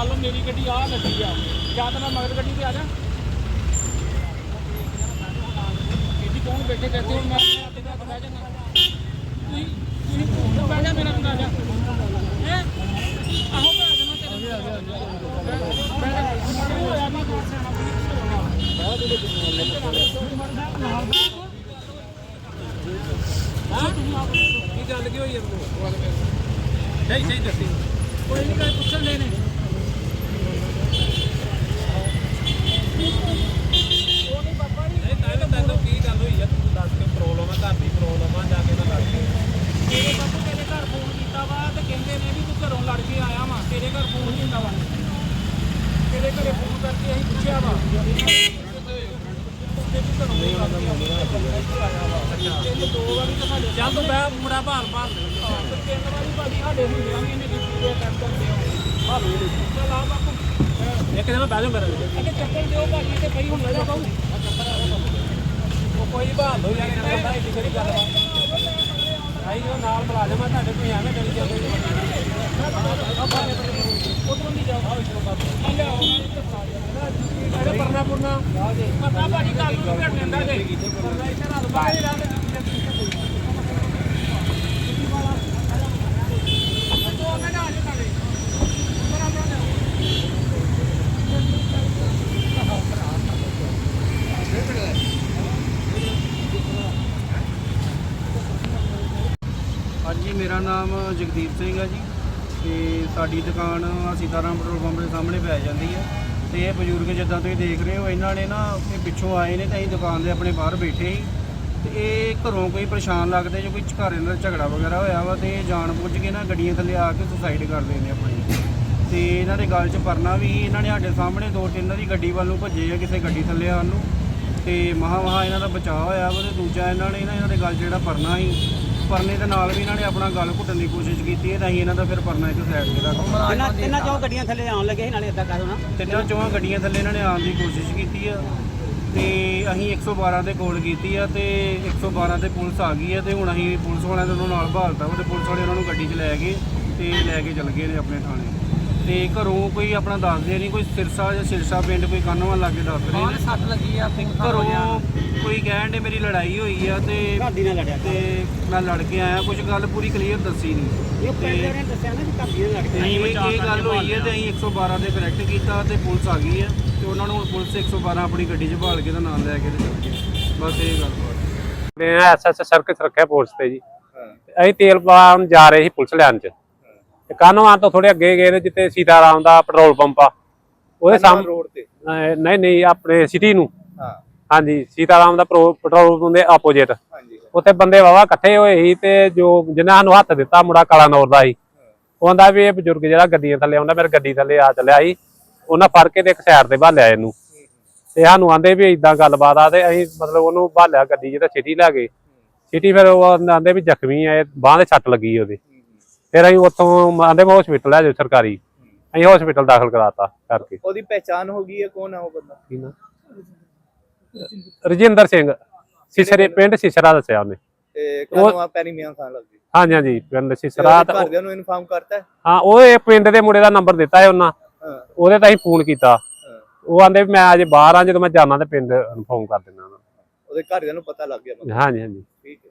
ਮੰਨ ਲਓ ਮੇਰੀ ਗੱਡੀ ਆ ਲੱਗੀ ਆ ਜਾਂ ਤਾਂ ਮੈਂ ਮਗਰ ਗੱਡੀ ਤੇ ਆ ਜਾ ਇਹਦੀ ਕੌਣ ਬੈਠੇ ਕਹਿੰਦੇ ਹੁਣ ਮੈਂ ਆਪਣੇ ਘਰ ਬਹਿ ਜਾਣਾ ਤੁਸੀਂ ਤੁਸੀਂ ਤੂੰ ਬਹਿ ਜਾ ਮੇਰਾ ਬੰਦਾ ਆ ਜਾ ਹੈ ਆਹੋ ਬਹਿ ਜਾਣਾ ਤੇਰੇ ਆ ਜਾ ਬਹਿ ਜਾ ਹੋਇਆ ਮੈਂ ਦੋਸਤ ਸਿਆਣਾ ਹਾਂ ਕੀ ਗੱਲ ਕੀ ਹੋਈ ਇਹਨੂੰ ਸਹੀ ਸਹੀ ਦੱਸੀ ਕੋਈ ਨਹੀਂ ਕੋਈ ਪੁੱਛਣ ਦੇ ਨੇ ਨਹੀਂ ਤਾਂ ਤਾਂ ਤੈਨੂੰ ਕੀ ਗੱਲ ਹੋਈ ਆ ਤੂੰ ਦੱਸ ਕੇ ਪ੍ਰੋਬਲਮ ਆ ਘਰ ਦੀ ਪ੍ਰੋਬਲਮ ਆ ਜਾ ਕੇ ਨਾ ਲੜ ਕੇ ਤੇਰੇ ਬਾਪੂ ਤੇਰੇ ਘਰ ਫੋਨ ਕੀਤਾ ਵਾ ਤੇ ਕਹਿੰਦੇ ਨੇ ਵੀ ਤੂੰ ਘਰੋਂ ਲੜ ਕੇ ਆਇਆ ਵਾ ਤੇਰੇ ਘਰ ਫੋਨ ਨਹੀਂ ਹੁੰਦਾ ਵਾ ਤੇਰੇ ਘਰੇ ਫੋਨ ਕਰਕੇ ਅਸੀਂ ਪੁੱਛਿਆ ਵਾ। ਚੱਲ ਤੂੰ ਬੈ ਮੁੰਡਾ ਭਾਲ ਭਾਲ ਤਿੰਨ ਵਾਰੀ ਭਾਜੀ ਸਾਡੇ ਹੁੰਦਿਆਂ ਵੀ ਇਹਨੇ ਕੀਤੀ ਹੈ ਕੰਮ ਕਰਦੇ ਹੋ ਭਾਲ ਚੱਲ ਆ ਬਾਪੂ ਇੱਕ ਦਿਨ ਬਹਿ ਜਾ ਮੇਰੇ ਅੱਗੇ ਚੱਪਲ ਦਿਓ ਭਾਜੀ ਤੇ ਪਈ ਹੁਣ ਲੈ ਜਾ ਬਾਬੂ ਉਹ ਕੋਈ ਬਾਤ ਹੋ ਜਾਏ ਕਹਿੰਦਾ ਇੱਡੀ ਕਿਹੜੀ ਗੱਲ ਵਾ ਆਈ ਉਹ ਨਾਲ ਬੁਲਾ ਜਾ ਮੈਂ ਤੁਹਾਡੇ ਕੋਈ ਐਵੇਂ ਕਰੀ ਜਾਂਦੇ ਪਰਨਾ ਪੁਰਨਾ ਪਤਾ ਭਾਜੀ ਕੱਲ ਨੂੰ ਭੇਟ ਦਿੰਦਾ ਜੇ ਪਰਨਾ ਇੱਥੇ ਰੱਖ ਬਾਹਰ ਰਹਿ ਹਾਂਜੀ, ਮੇਰਾ ਨਾਮ ਜਗਦੀਪ ਸਿੰਘ ਹੈ ਜੀ। ਤੇ ਸਾਡੀ ਦੁਕਾਨ ਸੀਤਾਰਾਮ ਪੈਟਰੋਲ ਪੰਪ ਦੇ ਸਾਹਮਣੇ ਪੈ ਜਾਂਦੀ ਹੈ। ਤੇ ਇਹ ਬਜ਼ੁਰਗ ਜਿੱਦਾਂ ਤੁਸੀਂ ਦੇਖ ਰਹੇ ਹੋ, ਇਹਨਾਂ ਨੇ ਨਾ ਇਹ ਪਿੱਛੋਂ ਆਏ ਨੇ ਤੇ ਅਸੀਂ ਦੁਕਾਨ ਦੇ ਆਪਣੇ ਬਾਹਰ ਬੈਠੇ ਸੀ। ਤੇ ਇਹ ਘਰੋਂ ਕੋਈ ਪਰੇਸ਼ਾਨ ਲੱਗਦੇ ਜੋ ਕੋਈ ਘਰ ਇਹਨਾਂ ਦਾ ਝਗੜਾ ਵਗੈਰਾ ਹੋਇਆ ਵਾ ਤੇ ਇਹ ਜਾਣ ਬੁੱਝ ਕੇ ਨਾ ਗੱਡੀਆਂ ਥੱਲੇ ਆ ਕੇ ਸੁਸਾਈਡ ਕਰਦੇ ਨੇ ਆਪਣੀ। ਤੇ ਇਹਨਾਂ ਦੇ ਗੱਲ 'ਚ ਪਰਨਾ ਵੀ ਇਹਨਾਂ ਨੇ ਸਾਡੇ ਸਾਹਮਣੇ ਦੋ ਤਿੰਨ ਦੀ ਗੱਡੀ ਵੱਲ ਨੂੰ ਭੱਜੇ ਆ ਕਿਸੇ ਗੱਡੀ ਥੱਲੇ ਆਉਣ ਨੂੰ। ਤੇ ਮਹਾ ਮਹਾ ਇਹਨਾਂ ਦਾ ਬਚਾਅ ਹੋਇਆ ਵਾ ਤੇ ਦੂਜਾ ਇਹਨਾਂ ਨੇ ਨਾ ਇਹਨਾਂ ਦੇ ਗੱਲ 'ਚ ਜਿਹੜਾ ਪਰਨਾ ਸੀ ਪਰਨੇ ਦੇ ਨਾਲ ਵੀ ਇਹਨਾਂ ਨੇ ਆਪਣਾ ਗਲ ਘੁੱਟਣ ਦੀ ਕੋਸ਼ਿਸ਼ ਕੀਤੀ ਹੈ ਤਾਂ ਅਸੀਂ ਇਹਨਾਂ ਦਾ ਫਿਰ ਪਰਨਾ ਇੱਕ ਸਾਈਡ ਤੇ ਰੱਖ ਦਿੱਤਾ। ਤਿੰਨਾਂ ਤਿੰਨਾਂ ਚੋਂ ਗੱਡੀਆਂ ਥੱਲੇ ਆਉਣ ਲੱਗੇ ਸੀ ਨਾਲੇ ਇਦਾਂ ਕਰੋ ਨਾ ਤਿੰਨਾਂ ਚੋਹਾਂ ਗੱਡੀਆਂ ਥੱਲੇ ਇਹਨਾਂ ਨੇ ਆਉਣ ਦੀ ਕੋਸ਼ਿਸ਼ ਕੀਤੀ ਆ। ਤੇ ਅਸੀਂ 112 ਤੇ ਕਾਲ ਕੀਤੀ ਆ ਤੇ 112 ਤੇ ਪੁਲਿਸ ਆ ਗਈ ਆ ਤੇ ਹੁਣ ਅਸੀਂ ਪੁਲਿਸ ਵਾਲਿਆਂ ਦੇ ਉਹਨਾਂ ਨਾਲ ਭਾਲਤਾ ਵਾ ਤੇ ਪੁਲਿਸ ਵਾਲੇ ਉਹਨਾਂ ਨੂੰ ਗੱਡੀ 'ਚ ਲੈ ਗਏ ਤੇ ਲੈ ਕੇ ਚਲ ਗਏ ਨੇ ਆਪਣੇ ਥਾਣੇ। ਤੇ ਘਰੋਂ ਕੋਈ ਆਪਣਾ ਦੱਸਦੇ ਨਹੀਂ ਕੋਈ ਸਿਰਸਾ ਜਾਂ ਸਿਰਸਾ ਪਿੰਡ ਕੋਈ ਕਾਨੋਂ ਲਾਗੇ ਦੱਸ ਰਹੇ ਨੇ। ਸੱਟ ਲੱਗੀ ਆ ਘਰੋਂ ਕੋਈ ਕਹਿਣ ਦੇ ਮੇਰੀ ਲੜਾਈ ਹੋਈ ਆ ਤੇ ਘਾਦੀ ਨਾਲ ਲੜਿਆ। ਤੇ ਮੈਂ ਲੜ ਕੇ ਆਇਆ ਕੁਝ ਗੱਲ ਪੂਰੀ ਕਲੀਅਰ ਦੱਸੀ ਨਹੀਂ। ਇਹ ਪਿੰਡ ਦੇ ਨੇ ਦੱਸਿਆ ਨਾ ਕਿ ਘਾਦੀ ਨਾਲ ਲੜ ਤੇ ਕੇ ਇਹ ਗੱਲ ਹੋਈ ਹੈ ਤੇ ਅਸੀਂ 112 ਤੇ ਕਰੈਕਟ ਕੀਤਾ ਤੇ ਪੁਲਿਸ ਆ ਗਈ ਹੈ ਤੇ ਉਹਨਾਂ ਨੂੰ ਪੁਲਿਸ 112 ਆਪਣੀ ਗੱਡੀ 'ਚ ਭਾਲ ਕੇ ਤਾਂ ਨਾਲ ਲੈ ਕੇ ਤੇ ਚੱਲ ਗਏ। ਬਸ ਇਹ ਗੱਲ। ਬਾਤ ਮੈਂ ਐਸਐਸ ਸਰਕਸ ਰੱਖਿਆ ਪੁਲਿਸ ਤੇ ਜੀ। ਤੇ ਅਸੀਂ ਤੇਲ ਪਾਉਣ ਜਾ ਰਹੇ ਸੀ ਪੁਲਿਸ ਲੈਣ ਚ। ਤੇ ਕਾਨੋਂ ਤੋਂ ਥੋੜੇ ਅੱਗੇ ਗਏ ਨੇ ਜਿੱਥੇ ਸੀਤਾਰਾਮ ਦਾ ਪੈਟਰੋਲ ਪੰਪ ਆ। ਉਹਦੇ ਸਾਹਮਣੇ ਰੋਡ ਤੇ? ਨਹੀਂ ਨਹੀਂ ਆਪਣੇ ਸਿਟੀ ਨੂੰ। ਹਾਂ। ਹਾਂਜੀ ਸੀਤਾਰਾਮ ਦਾ ਪੈਟਰੋ- ਪੈਟਰੋਲ ਪੰਪ ਦੇ ਆਪੋਜੀਟ ਹਾਂਜੀ ਉੱਥੇ ਬੰਦੇ ਵਾਵਾ ਇਕੱਠੇ ਹੋਏ ਸੀ ਤੇ ਜੋ ਜਿਨ੍ਹਾਂ ਸਾਨੂੰ ਹੱਥ ਦਿੱਤਾ ਮੁੰਡਾ ਕਾਲਾ ਨੌਰ ਦਾ ਸੀ। ਉਹ ਕਹਿੰਦਾ ਵੀ ਇਹ ਬਜ਼ੁਰਗ ਜਿਹੜਾ ਗੱਡੀਆਂ ਥੱਲੇ ਆਉਂਦਾ ਮੇਰੇ ਗੱਡੀ ਥੱਲੇ ਆ ਚੱਲਿਆ ਸੀ। ਉਹਨਾਂ ਫੜ ਕੇ ਤੇ ਇੱਕ ਸਾਈਡ ਤੇ ਭਾਲਿਆ ਇਹਨੂੰ। ਤੇ ਸਾਨੂੰ ਆਂਦੇ ਵੀ ਇਦਾਂ ਗੱਲਬਾਤ ਆ ਤੇ ਅਸੀਂ ਮਤਲਬ ਉਹਨੂੰ ਭਾਲਿਆ ਗੱਡੀ ਤੇ ਸਿਟੀ ਲੈ ਗਏ। ਸਿਟੀ ਫਿਰ ਉਹ ਆਂਦੇ ਵੀ ਜ਼ਖਮੀ ਆ ਬਾਂਹ ਦੇ ਸੱਟ ਲੱਗੀ ਉਹਦੇ। ਫਿਰ ਅਸੀਂ ਉੱਥੋਂ ਆਂਦੇ ਵੀ ਹਸਪੀਟਲ ਲੈ ਜਾਓ ਸਰਕਾਰੀ। ਅਸੀਂ ਹਸਪੀਟਲ ਦਾਖਲ ਕਰਾਤਾ ਕਰਕੇ। ਉਹਦੀ ਪਹਿਚਾਨ ਹੋ ਗਈ ਹੈ ਕੌਣ ਹੈ ਉਹ ਬੰਦਾ? ਕੀ ਨਾਂ? ਰਜਿੰਦਰ ਸਿੰਘ। ਸਿਸਰੇ ਪਿੰਡ ਸਿਸਰਾ ਦੱਸਿਆ ਉਹਨੇ। ਤੇ ਕਦੋਂ ਆ ਪੈਰੀ ਮੀਆਂ ਖਾਨ ਲੱਗਦੀ ਹਾਂਜੀ ਹਾਂਜੀ ਪਿੰਡ ਤੇ ਸਿਸਰਾ ਉਹਦੇ ਤਾਂ- ਘਰਦਿਆਂ ਨੂੰ ਇਨਫਾਰਮ ਕਰਤਾ ਹੈ? ਹਾਂ ਉਹ ਇਹ ਪਿੰਡ ਦੇ ਮੁੰਡੇ ਦਾ ਨੰਬਰ ਦਿੱਤਾ ਹੈ ਉਹਨਾਂ। ਹਾਂ। ਉਹਦੇ ਤਾਂ ਹੀ ਫੋਨ ਕੀਤਾ। ਹਾਂ। ਉਹ ਆਂਦੇ ਵੀ ਮੈਂ ਅਜੇ ਬਾਹਰ ਆ ਜਦੋਂ ਮੈਂ ਜਾਣਾ ਤੇ ਪਿੰਡ ਇਨਫੋਰਮ ਕਰ ਦਿੰਦਾ ਉਹਨਾਂ ਉਹਦੇ ਘਰਦਿਆਂ ਨੂੰ ਪਤਾ ਲੱਗ ਗਿਆ। ਨੂੰ। ਹਾਂਜੀ ਹਾਂਜੀ। ਠੀਕ ਹੈ।